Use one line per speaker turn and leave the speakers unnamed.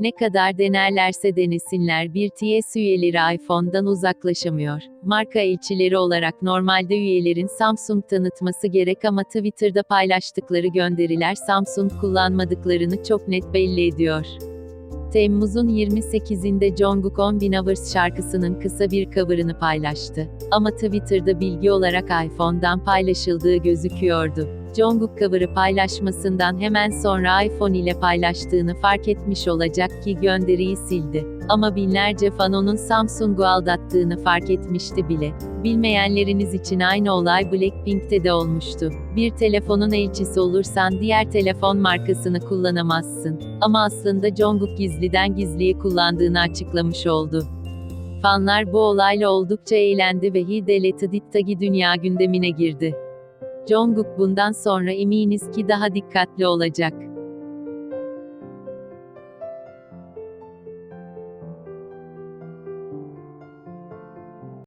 Ne kadar denerlerse denesinler BTS üyeleri iPhone'dan uzaklaşamıyor. Marka elçileri olarak normalde üyelerin Samsung tanıtması gerek ama Twitter'da paylaştıkları gönderiler Samsung kullanmadıklarını çok net belli ediyor. Temmuz'un 28'inde Jungkook 10.000 Hours şarkısının kısa bir cover'ını paylaştı. Ama Twitter'da bilgi olarak iPhone'dan paylaşıldığı gözüküyordu. Jungkook cover'ı paylaşmasından hemen sonra iPhone ile paylaştığını fark etmiş olacak ki gönderiyi sildi. Ama binlerce fan onun Samsung'u aldattığını fark etmişti bile. Bilmeyenleriniz için aynı olay Blackpink'te de olmuştu. Bir telefonun elçisi olursan diğer telefon markasını kullanamazsın. Ama aslında Jungkook gizliden gizliye kullandığını açıklamış oldu. Fanlar bu olayla oldukça eğlendi ve He Deleted dünya gündemine girdi. Jungkook bundan sonra eminiz ki daha dikkatli olacak.